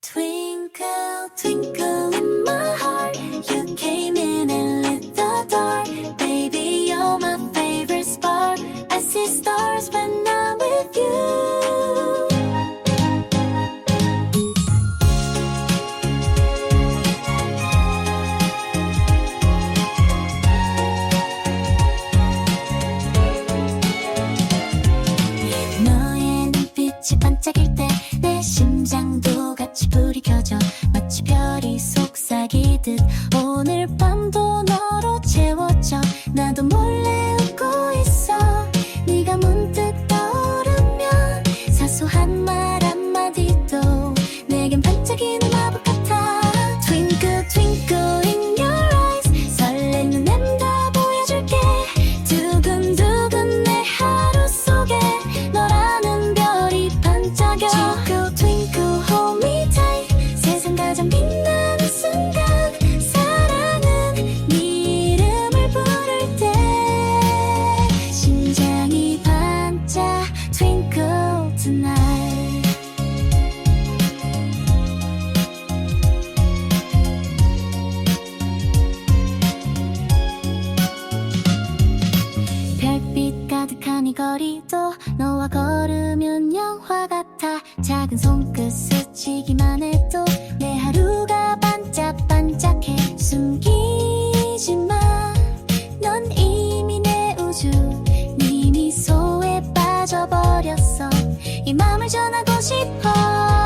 Twinkle, twinkle in my heart, you came in and lit the dark. Baby, you're my favorite spark. I see stars when 같이 불이 켜져 마치 별이 속삭이듯 오늘 밤도 너로 채워져 나도 몰래 웃고 있어. 네가 문득 떠오르면 사소한 말 한마디도 내겐 반짝이는 거리도 너와 걸으면 영화 같아. 작은 손끝 스치기만 해도 내 하루가 반짝반짝해. 숨기지 마넌 이미 내 우주 네 미소에 빠져버렸어. 이 마음을 전하고 싶어